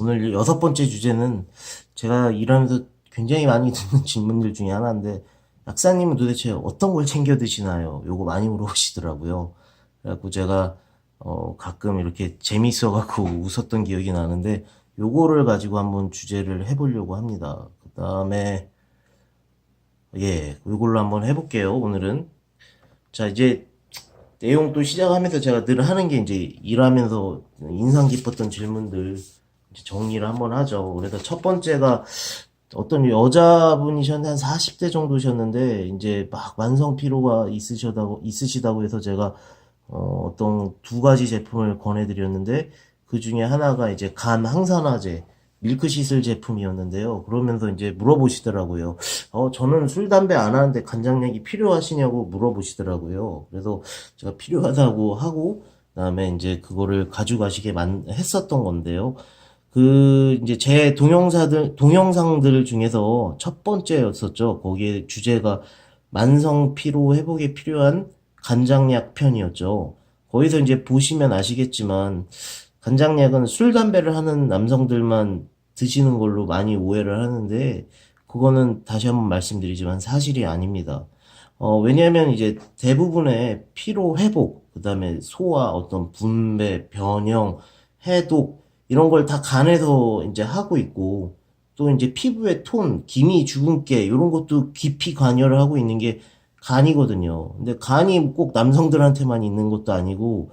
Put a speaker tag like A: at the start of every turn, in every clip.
A: 오늘 여섯 번째 주제는 제가 일하면서 굉장히 많이 듣는 질문들 중에 하나인데 약사님은 도대체 어떤 걸 챙겨 드시나요? 요거 많이 물어보시더라고요. 그래갖고 제가 어 가끔 이렇게 재밌어갖고 웃었던 기억이 나는데 요거를 가지고 한번 주제를 해보려고 합니다. 그 다음에 예, 요걸로 한번 해볼게요. 오늘은 자 이제 내용 또 시작하면서 제가 늘 하는 게 이제 일하면서 인상 깊었던 질문들 정리를 한번 하죠. 그래서 첫 번째가 어떤 여자분이셨는데 한 40대 정도셨는데 이제 막 만성 피로가 있으시다고 있으시다고 해서 제가 어, 어떤 두 가지 제품을 권해드렸는데 그 중에 하나가 이제 간 항산화제 밀크시슬 제품이었는데요. 그러면서 이제 물어보시더라고요. 어, 저는 술, 담배 안 하는데 간장약이 필요하시냐고 물어보시더라고요. 그래서 제가 필요하다고 하고, 그 다음에 이제 그거를 가져가시게 만, 했었던 건데요. 그, 이제 제 동영상들, 동영상들 중에서 첫 번째였었죠. 거기에 주제가 만성 피로 회복에 필요한 간장약 편이었죠. 거기서 이제 보시면 아시겠지만, 간장약은 술, 담배를 하는 남성들만 드시는 걸로 많이 오해를 하는데, 그거는 다시 한번 말씀드리지만 사실이 아닙니다. 어, 왜냐하면 이제 대부분의 피로 회복, 그 다음에 소화, 어떤 분배, 변형, 해독, 이런 걸 다 간에서 이제 하고 있고, 또 이제 피부의 톤, 기미, 주근깨, 이런 것도 깊이 관여를 하고 있는 게 간이거든요. 근데 간이 꼭 남성들한테만 있는 것도 아니고,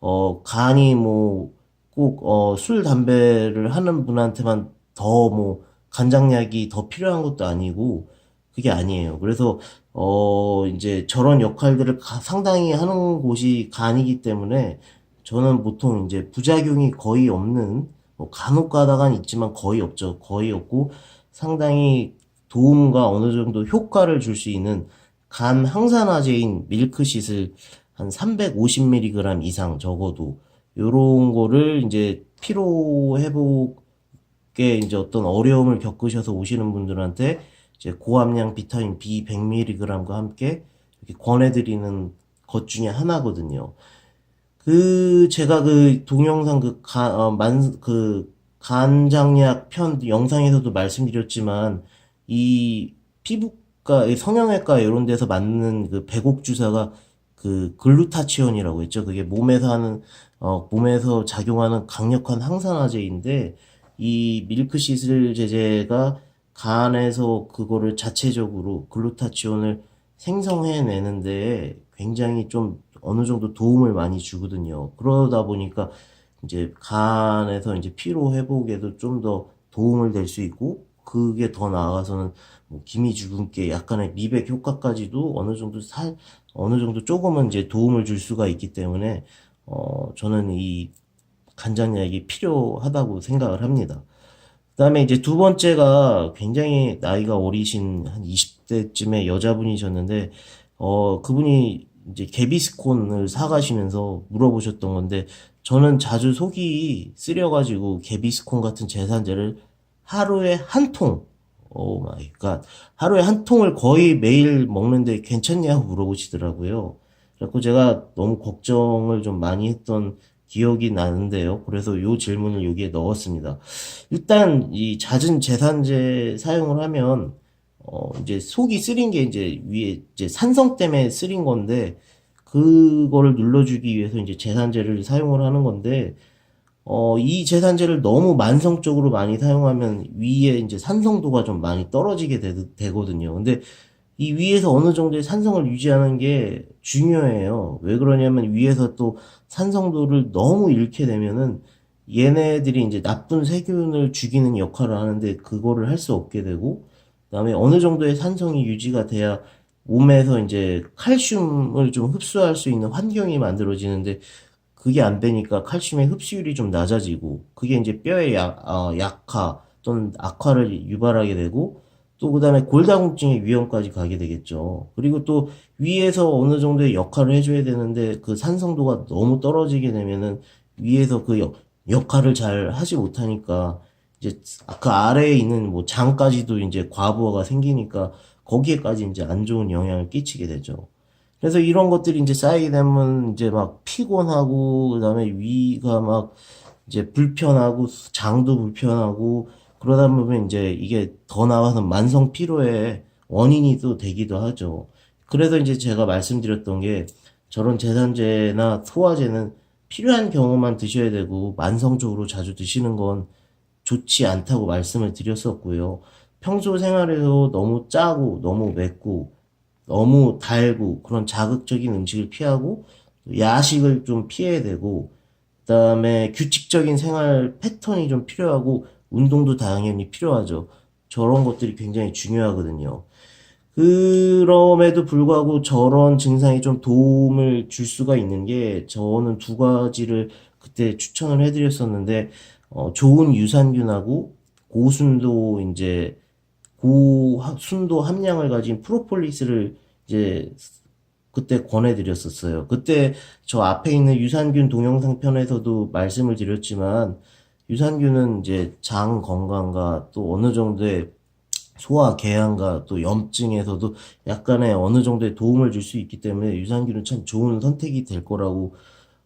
A: 어, 간이 뭐, 꼭, 어, 술, 담배를 하는 분한테만 더 뭐, 간장약이 더 필요한 것도 아니고, 그게 아니에요. 그래서, 어, 이제 저런 역할들을 가- 상당히 하는 곳이 간이기 때문에, 저는 보통 이제 부작용이 거의 없는, 뭐 간혹 가다간 있지만 거의 없죠. 거의 없고, 상당히 도움과 어느 정도 효과를 줄 수 있는 간 항산화제인 밀크시슬 한 350mg 이상 적어도, 요런 거를 이제 피로 회복에 이제 어떤 어려움을 겪으셔서 오시는 분들한테 이제 고함량 비타민 B 100mg과 함께 이렇게 권해드리는 것 중에 하나거든요. 그 제가 그 동영상 그 간, 어, 만, 그 간장약 편 영상에서도 말씀드렸지만 이 피부과, 이 성형외과 이런 데서 맞는 그 배곡 주사가 그 글루타치온이라고 했죠. 그게 몸에서 하는 어, 몸에서 작용하는 강력한 항산화제인데 이 밀크시슬 제제가 간에서 그거를 자체적으로 글루타치온을 생성해내는데 굉장히 좀 어느 정도 도움을 많이 주거든요. 그러다 보니까 이제 간에서 이제 피로 회복에도 좀 더 도움을 될 수 있고 그게 더 나아가서는 뭐 기미 주근깨 약간의 미백 효과까지도 어느 정도 살 어느 정도 조금은 이제 도움을 줄 수가 있기 때문에 어 저는 이 간장약이 필요하다고 생각을 합니다. 그다음에 이제 두 번째가 굉장히 나이가 어리신 한 20대쯤의 여자분이셨는데 어 그분이 이제 개비스콘을 사가시면서 물어보셨던 건데 저는 자주 속이 쓰려가지고 개비스콘 같은 제산제를 하루에 한 통, 오 마이 갓, 하루에 한 통을 거의 매일 먹는데 괜찮냐고 물어보시더라고요. 그래서 제가 너무 걱정을 좀 많이 했던 기억이 나는데요. 그래서 요 질문을 여기에 넣었습니다. 일단 이 잦은 제산제 사용을 하면 어 이제 속이 쓰린 게 이제 위에 이제 산성 때문에 쓰린 건데 그거를 눌러주기 위해서 이제 제산제를 사용을 하는 건데 어, 이 제산제를 너무 만성적으로 많이 사용하면 위에 이제 산성도가 좀 많이 떨어지게 되, 거든요 근데 이 위에서 어느 정도의 산성을 유지하는 게 중요해요. 왜 그러냐면 위에서 또 산성도를 너무 잃게 되면은 얘네들이 이제 나쁜 세균을 죽이는 역할을 하는데 그거를 할 수 없게 되고 그다음에 어느 정도의 산성이 유지가 돼야 몸에서 이제 칼슘을 좀 흡수할 수 있는 환경이 만들어지는데 그게 안 되니까 칼슘의 흡수율이 좀 낮아지고 그게 이제 뼈의 약, 어, 약화 또는 악화를 유발하게 되고 또 그다음에 골다공증의 위험까지 가게 되겠죠. 그리고 또 위에서 어느 정도의 역할을 해줘야 되는데 그 산성도가 너무 떨어지게 되면은 위에서 그 역, 역할을 잘 하지 못하니까 이제 그 아래에 있는 뭐 장까지도 이제 과부하가 생기니까 거기에까지 이제 안 좋은 영향을 끼치게 되죠. 그래서 이런 것들이 이제 쌓이게 되면 이제 막 피곤하고 그다음에 위가 막 이제 불편하고 장도 불편하고 그러다 보면 이제 이게 더 나와서 만성 피로의 원인이 또 되기도 하죠. 그래서 이제 제가 말씀드렸던 게 저런 제산제나 소화제는 필요한 경우만 드셔야 되고 만성적으로 자주 드시는 건 좋지 않다고 말씀을 드렸었고요. 평소 생활에서 너무 짜고 너무 맵고 너무 달고 그런 자극적인 음식을 피하고 야식을 좀 피해야 되고 그다음에 규칙적인 생활 패턴이 좀 필요하고 운동도 당연히 필요하죠. 저런 것들이 굉장히 중요하거든요. 그럼에도 불구하고 저런 증상이 좀 도움을 줄 수가 있는 게 저는 두 가지를 그때 추천을 해드렸었는데 어, 좋은 유산균하고 고순도 이제 고순도 함량을 가진 프로폴리스를 이제 그때 권해드렸었어요. 그때 저 앞에 있는 유산균 동영상 편에서도 말씀을 드렸지만 유산균은 이제 장 건강과 또 어느 정도의 소화 계양과 또 염증에서도 약간의 어느 정도의 도움을 줄 수 있기 때문에 유산균은 참 좋은 선택이 될 거라고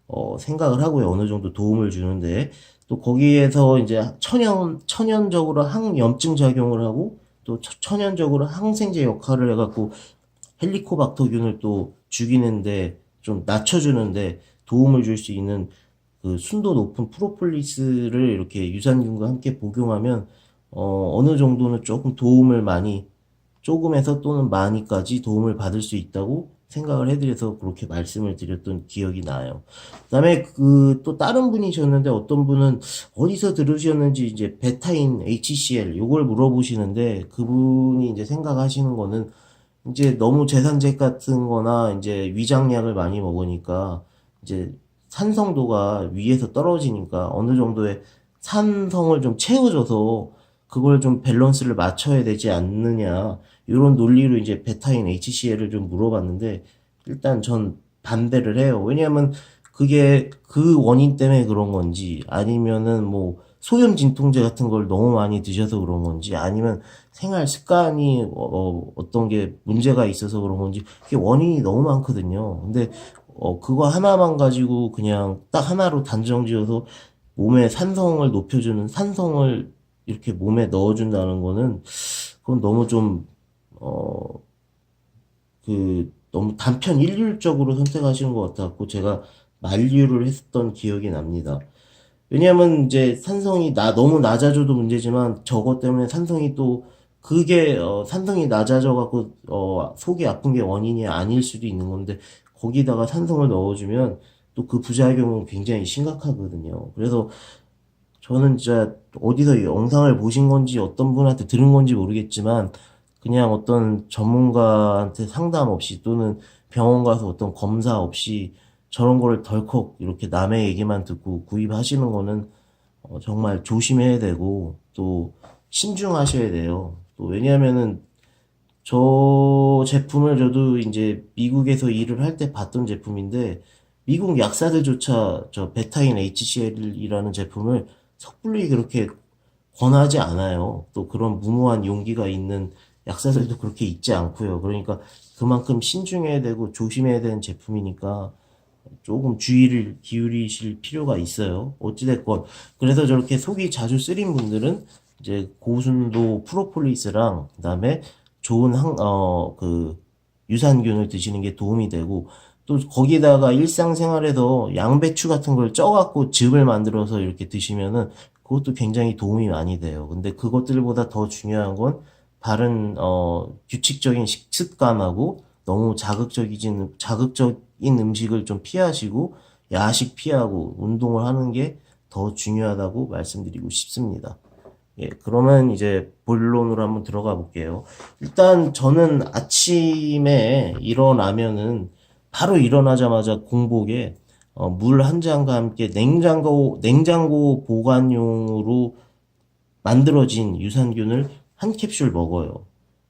A: 어, 생각을 하고요. 어느 정도 도움을 주는데 또 거기에서 이제 천연 천연적으로 항염증 작용을 하고 또 처- 천연적으로 항생제 역할을 해갖고 헬리코박터균을 또 죽이는데 좀 낮춰주는데 도움을 줄 수 있는 그 순도 높은 프로폴리스를 이렇게 유산균과 함께 복용하면 어, 어느 정도는 조금 도움을 많이 조금에서 또는 많이까지 도움을 받을 수 있다고 생각을 해드려서 그렇게 말씀을 드렸던 기억이 나요. 그다음에 그 또 다른 분이 셨는데 어떤 분은 어디서 들으셨는지 이제 베타인 HCl 요걸 물어보시는데 그분이 이제 생각하시는 거는 이제 너무 제산제 같은 거나 이제 위장약을 많이 먹으니까 이제 산성도가 위에서 떨어지니까 어느 정도의 산성을 좀 채워줘서 그걸 좀 밸런스를 맞춰야 되지 않느냐 이런 논리로 이제 베타인 HCL을 좀 물어봤는데 일단 전 반대를 해요. 왜냐하면 그게 그 원인 때문에 그런 건지 아니면은 뭐 소염 진통제 같은 걸 너무 많이 드셔서 그런 건지 아니면 생활 습관이 어, 어떤 게 문제가 있어서 그런 건지 그게 원인이 너무 많거든요. 근데 어, 그거 하나만 가지고 그냥 딱 하나로 단정지어서 몸에 산성을 높여주는 산성을 이렇게 몸에 넣어준다는 거는 그건 너무 좀, 어, 그, 너무 단편 일률적으로 선택하시는 것 같았고 제가 만류를 했던 기억이 납니다. 왜냐하면 이제 산성이 나, 너무 낮아져도 문제지만 저것 때문에 산성이 또 그게 어, 산성이 낮아져 갖고 어, 속이 아픈 게 원인이 아닐 수도 있는 건데 거기다가 산성을 넣어주면 또 그 부작용은 굉장히 심각하거든요. 그래서 저는 진짜 어디서 이 영상을 보신 건지 어떤 분한테 들은 건지 모르겠지만 그냥 어떤 전문가한테 상담 없이 또는 병원 가서 어떤 검사 없이 저런 거를 덜컥 이렇게 남의 얘기만 듣고 구입하시는 거는 어, 정말 조심해야 되고 또 신중하셔야 돼요. 또 왜냐하면은 저 제품을 저도 이제 미국에서 일을 할 때 봤던 제품인데 미국 약사들조차 저 베타인 HCl이라는 제품을 섣불리 그렇게 권하지 않아요. 또 그런 무모한 용기가 있는 약사들도 그렇게 있지 않고요. 그러니까 그만큼 신중해야 되고 조심해야 되는 제품이니까 조금 주의를 기울이실 필요가 있어요. 어찌됐건. 그래서 저렇게 속이 자주 쓰린 분들은 이제 고순도 프로폴리스랑 그다음에 좋은 항, 어, 그 유산균을 드시는 게 도움이 되고 또 거기다가 일상생활에서 양배추 같은 걸 쪄갖고 즙을 만들어서 이렇게 드시면은 그것도 굉장히 도움이 많이 돼요. 근데 그것들보다 더 중요한 건 바른 어, 규칙적인 식습관하고 너무 자극적이진 자극적인 음식을 좀 피하시고 야식 피하고 운동을 하는 게 더 중요하다고 말씀드리고 싶습니다. 예, 그러면 이제 본론으로 한번 들어가 볼게요. 일단 저는 아침에 일어나면은 바로 일어나자마자 공복에 어, 물 한 잔과 함께 냉장고 냉장고 보관용으로 만들어진 유산균을 한 캡슐 먹어요.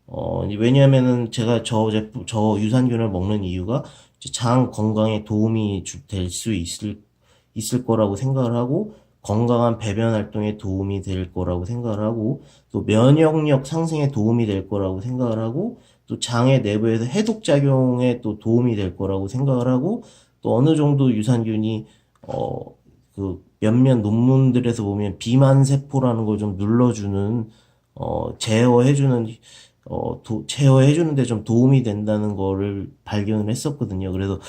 A: 어, 왜냐하면은 제가 저 제품, 저 유산균을 먹는 이유가 장 건강에 도움이 될 수 있을, 있을 거라고 생각을 하고, 건강한 배변 활동에 도움이 될 거라고 생각을 하고, 또 면역력 상승에 도움이 될 거라고 생각을 하고, 또 장의 내부에서 해독작용에 또 도움이 될 거라고 생각을 하고, 또 어느 정도 유산균이, 어, 그 몇몇 논문들에서 보면 비만 세포라는 걸 좀 눌러주는 어, 제어해주는 어, 도, 제어해주는데 좀 도움이 된다는 거를 발견을 했었거든요. 그래서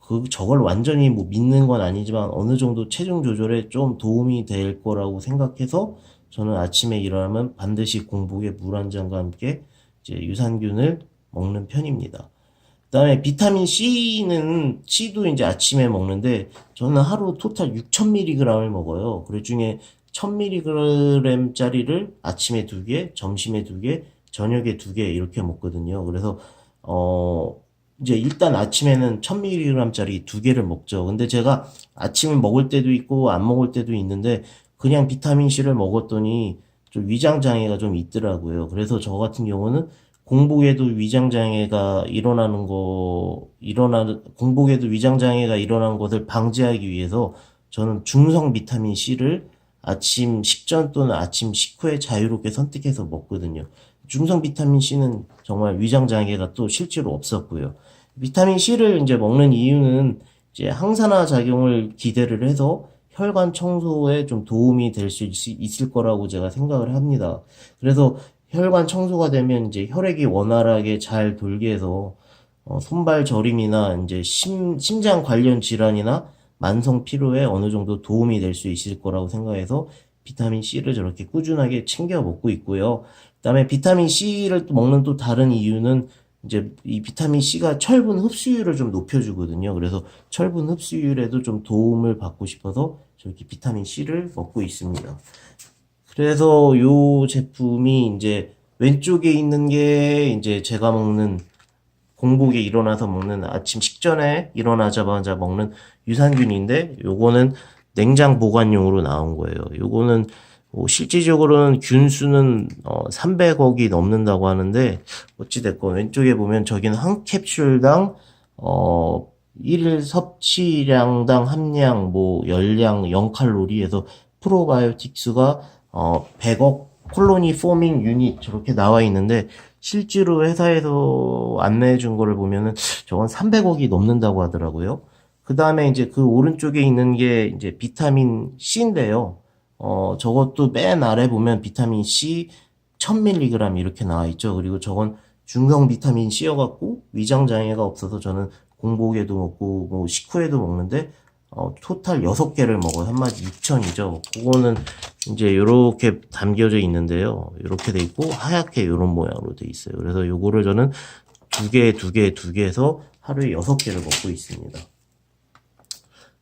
A: 그 저걸 완전히 뭐 믿는 건 아니지만 어느 정도 체중 조절에 좀 도움이 될 거라고 생각해서 저는 아침에 일어나면 반드시 공복에 물 한 잔과 함께 이제 유산균을 먹는 편입니다. 그다음에 비타민 C는 C도 이제 아침에 먹는데 저는 하루 토탈 6,000mg을 먹어요. 그 중에 1,000mg짜리를 아침에 두 개, 점심에 두 개, 저녁에 두 개 이렇게 먹거든요. 그래서 어 이제 일단 아침에는 1000mg짜리 두 개를 먹죠. 근데 제가 아침을 먹을 때도 있고 안 먹을 때도 있는데 그냥 비타민 C를 먹었더니 좀 위장 장애가 좀 있더라고요. 그래서 저 같은 경우는 공복에도 위장 장애가 일어나는 거 일어나는 공복에도 위장 장애가 일어나는 것을 방지하기 위해서 저는 중성 비타민 C를 아침 식전 또는 아침 식후에 자유롭게 선택해서 먹거든요. 중성 비타민 C는 정말 위장 장애가 또 실제로 없었고요. 비타민 C를 이제 먹는 이유는 이제 항산화 작용을 기대를 해서 혈관 청소에 좀 도움이 될 수 있을 거라고 제가 생각을 합니다. 그래서 혈관 청소가 되면 이제 혈액이 원활하게 잘 돌게 해서 어, 손발 저림이나 이제 심, 심장 관련 질환이나 만성 피로에 어느 정도 도움이 될 수 있을 거라고 생각해서 비타민 C를 저렇게 꾸준하게 챙겨 먹고 있고요. 그다음에 비타민 C를 또 먹는 또 다른 이유는 이제 이 비타민 C가 철분 흡수율을 좀 높여주거든요. 그래서 철분 흡수율에도 좀 도움을 받고 싶어서 저렇게 비타민 C를 먹고 있습니다. 그래서 요 제품이 이제 왼쪽에 있는 게 이제 제가 먹는 공복에 일어나서 먹는 아침 식전에 일어나자마자 먹는 유산균인데 요거는 냉장 보관용으로 나온 거예요. 요거는 뭐 실질적으로는 균수는 어 300억이 넘는다고 하는데 어찌됐건 왼쪽에 보면 저기는 한 캡슐당 어 1일 섭취량당 함량 뭐 열량 0칼로리에서 프로바이오틱스가 어 100억 콜로니 포밍 유닛 저렇게 나와 있는데 실제로 회사에서 안내해 준 거를 보면은 저건 300억이 넘는다고 하더라고요. 그 다음에 이제 그 오른쪽에 있는 게 이제 비타민 C인데요. 어, 저것도 맨 아래 보면 비타민 C 1000mg 이렇게 나와 있죠. 그리고 저건 중성 비타민 C여갖고 위장 장애가 없어서 저는 공복에도 먹고 뭐 식후에도 먹는데 어, 토탈 6개를 먹어요. 한 마디 6천이죠. 그거는 이제 요렇게 담겨져 있는데요. 요렇게 돼 있고 하얗게 요런 모양으로 돼 있어요. 그래서 요거를 저는 두 개, 두 개, 두개 해서 하루에 6개를 먹고 있습니다.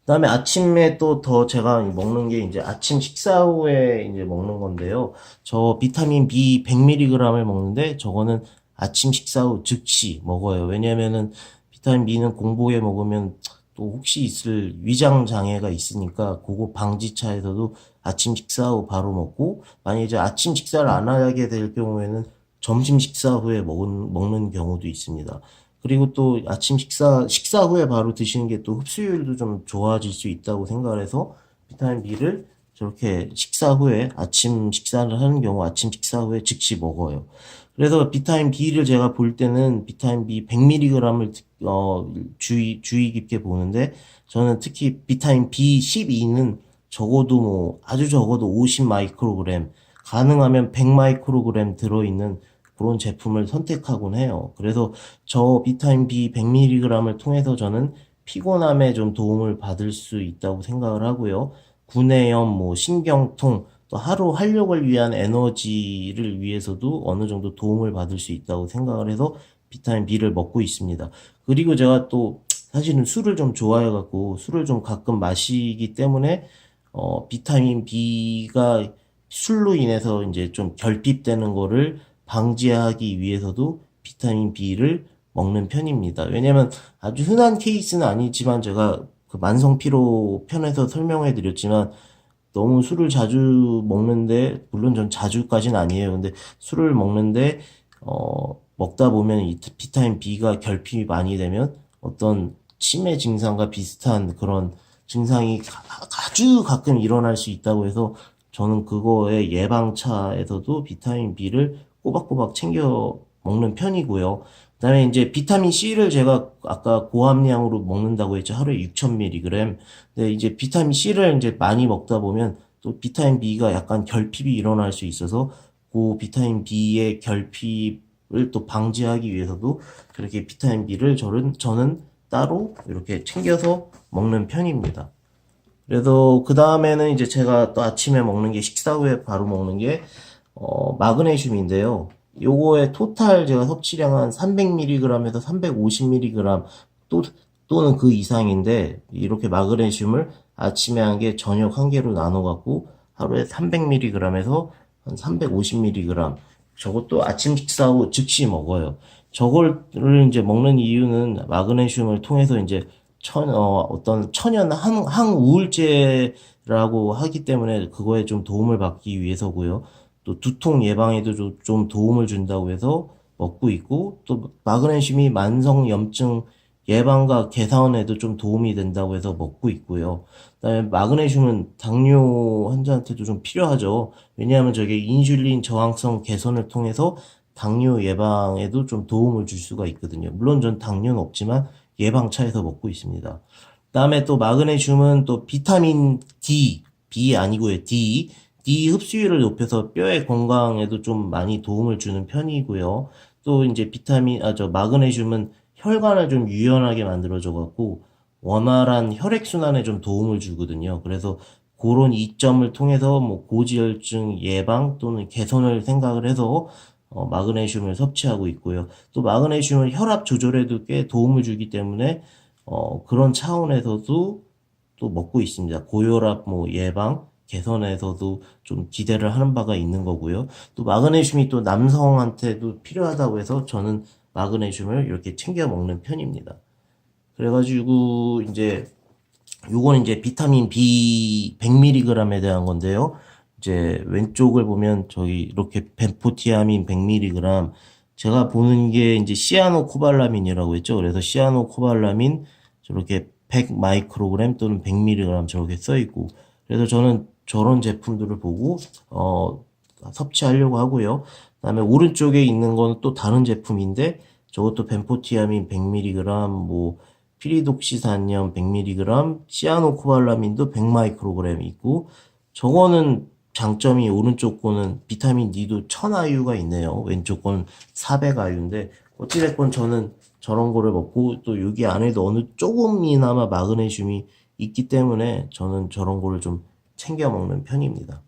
A: 그다음에 아침에 또 더 제가 먹는 게 이제 아침 식사 후에 이제 먹는 건데요. 저 비타민 B 100mg을 먹는데 저거는 아침 식사 후 즉시 먹어요. 왜냐면은 비타민 B는 공복에 먹으면 또 혹시 있을 위장 장애가 있으니까 그거 방지차에서도 아침 식사 후 바로 먹고 만약에 이제 아침 식사를 안 하게 될 경우에는 점심 식사 후에 먹은, 먹는 경우도 있습니다. 그리고 또 아침 식사, 식사 후에 바로 드시는 게 또 흡수율도 좀 좋아질 수 있다고 생각을 해서 비타민 B를 저렇게 식사 후에 아침 식사를 하는 경우 아침 식사 후에 즉시 먹어요. 그래서 비타민 B를 제가 볼 때는 비타민 B 100mg을 어, 주의, 주의 깊게 보는데 저는 특히 비타민 B12는 적어도 뭐 아주 적어도 50 마이크로그램 가능하면 100 마이크로그램 들어있는 그런 제품을 선택하곤 해요. 그래서 저 비타민 B 100mg을 통해서 저는 피곤함에 좀 도움을 받을 수 있다고 생각을 하고요. 구내염, 뭐 신경통, 또 하루 활력을 위한 에너지를 위해서도 어느 정도 도움을 받을 수 있다고 생각을 해서 비타민 B를 먹고 있습니다. 그리고 제가 또 사실은 술을 좀 좋아해갖고 술을 좀 가끔 마시기 때문에 어, 비타민 B가 술로 인해서 이제 좀 결핍되는 거를 방지하기 위해서도 비타민 B를 먹는 편입니다. 왜냐면 아주 흔한 케이스는 아니지만 제가 그 만성 피로 편에서 설명해 드렸지만 너무 술을 자주 먹는데 물론 전 자주까지는 아니에요. 근데 술을 먹는데 어 먹다 보면 이 비타민 B가 결핍이 많이 되면 어떤 치매 증상과 비슷한 그런 증상이 가, 아주 가끔 일어날 수 있다고 해서 저는 그거의 예방차에서도 비타민 B를 꼬박꼬박 챙겨 먹는 편이고요. 그다음에 이제 비타민 C를 제가 아까 고함량으로 먹는다고 했죠. 하루에 6,000mg. 근데 이제 비타민 C를 이제 많이 먹다 보면 또 비타민 B가 약간 결핍이 일어날 수 있어서 그 비타민 B의 결핍을 또 방지하기 위해서도 그렇게 비타민 B를 저는 저는 따로 이렇게 챙겨서 먹는 편입니다. 그래서 그 다음에는 이제 제가 또 아침에 먹는 게 식사 후에 바로 먹는 게 어, 마그네슘인데요. 요거의 토탈 제가 섭취량 한 300mg에서 350mg 또 또는 그 이상인데 이렇게 마그네슘을 아침에 한 개, 저녁 한 개로 나눠 갖고 하루에 300mg에서 한 350mg 저것도 아침 식사 후 즉시 먹어요. 저거를 이제 먹는 이유는 마그네슘을 통해서 이제 천, 어, 어떤 천연 항, 항우울제라고 하기 때문에 그거에 좀 도움을 받기 위해서고요. 또 두통 예방에도 좀, 좀 도움을 준다고 해서 먹고 있고, 또 마그네슘이 만성 염증 예방과 개선에도 좀 도움이 된다고 해서 먹고 있고요. 그다음에 마그네슘은 당뇨 환자한테도 좀 필요하죠. 왜냐하면 저게 인슐린 저항성 개선을 통해서 당뇨 예방에도 좀 도움을 줄 수가 있거든요. 물론 전 당뇨는 없지만 예방 차에서 먹고 있습니다. 그다음에 또 마그네슘은 또 비타민 D, B 아니고요. D, D 흡수율을 높여서 뼈의 건강에도 좀 많이 도움을 주는 편이고요. 또 이제 비타민, 아, 저 마그네슘은 혈관을 좀 유연하게 만들어줘 갖고 원활한 혈액순환에 좀 도움을 주거든요. 그래서 그런 이점을 통해서 뭐 고지혈증 예방 또는 개선을 생각을 해서 어, 마그네슘을 섭취하고 있고요. 또 마그네슘은 혈압 조절에도 꽤 도움을 주기 때문에 어, 그런 차원에서도 또 먹고 있습니다. 고혈압 뭐 예방 개선에서도 좀 기대를 하는 바가 있는 거고요. 또 마그네슘이 또 남성한테도 필요하다고 해서 저는 마그네슘을 이렇게 챙겨 먹는 편입니다. 그래가지고 이제 요건 이제 비타민 B 100mg에 대한 건데요. 이제 왼쪽을 보면 저기 이렇게 벤포티아민 100mg 제가 보는 게 이제 시아노코발라민이라고 했죠. 그래서 시아노코발라민 저렇게 100 마이크로그램 또는 100mg 저렇게 써 있고 그래서 저는 저런 제품들을 보고 어 섭취하려고 하고요. 그다음에 오른쪽에 있는 거는 또 다른 제품인데 저것도 벤포티아민 100mg, 뭐 피리독시산염 100mg, 시아노코발라민도 100마이크로그램 있고 저거는 장점이 오른쪽 거는 비타민 D도 1000IU가 있네요. 왼쪽 건 400IU인데 어찌됐건 저는 저런 거를 먹고 또 여기 안에도 어느 조금이나마 마그네슘이 있기 때문에 저는 저런 거를 좀 챙겨 먹는 편입니다.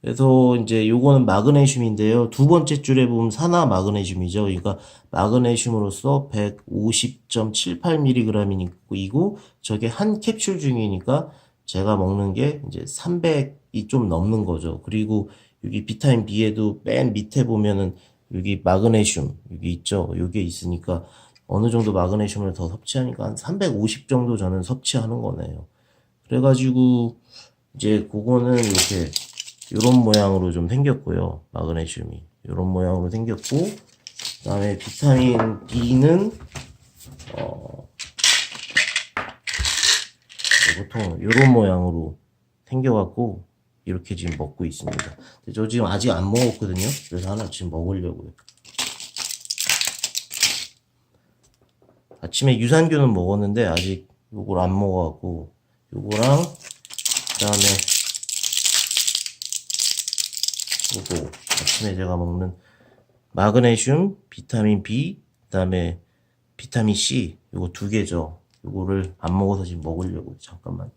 A: 그래서 이제 요거는 마그네슘인데요. 두 번째 줄에 보면 산화 마그네슘이죠. 그러니까 마그네슘으로서 150.78mg이고 저게 한 캡슐 중이니까 제가 먹는 게 이제 300이 좀 넘는 거죠. 그리고 여기 비타민 B에도 맨 밑에 보면은 여기 마그네슘 여기 있죠. 여기에 있으니까 어느 정도 마그네슘을 더 섭취하니까 한 350 정도 저는 섭취하는 거네요. 그래가지고 이제 그거는 이렇게 이런 모양으로 좀 생겼고요. 마그네슘이 이런 모양으로 생겼고 그 다음에 비타민 B는 어 보통 이런 모양으로 생겨갖고 이렇게 지금 먹고 있습니다. 저 지금 아직 안 먹었거든요. 그래서 하나 지금 먹으려고요. 아침에 유산균은 먹었는데 아직 요걸 안 먹어갖고 요거랑 그 다음에 요거 아침에 제가 먹는 마그네슘, 비타민 B, 그 다음에 비타민 C 요거 두 개죠. 요거를 안 먹어서 지금 먹으려고 잠깐만.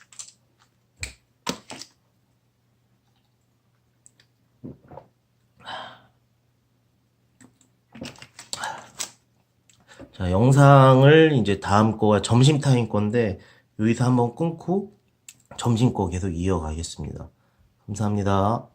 A: 자, 영상을 이제 다음 거가 점심 타임 건데 여기서 한번 끊고 점심 거 계속 이어가겠습니다. 감사합니다.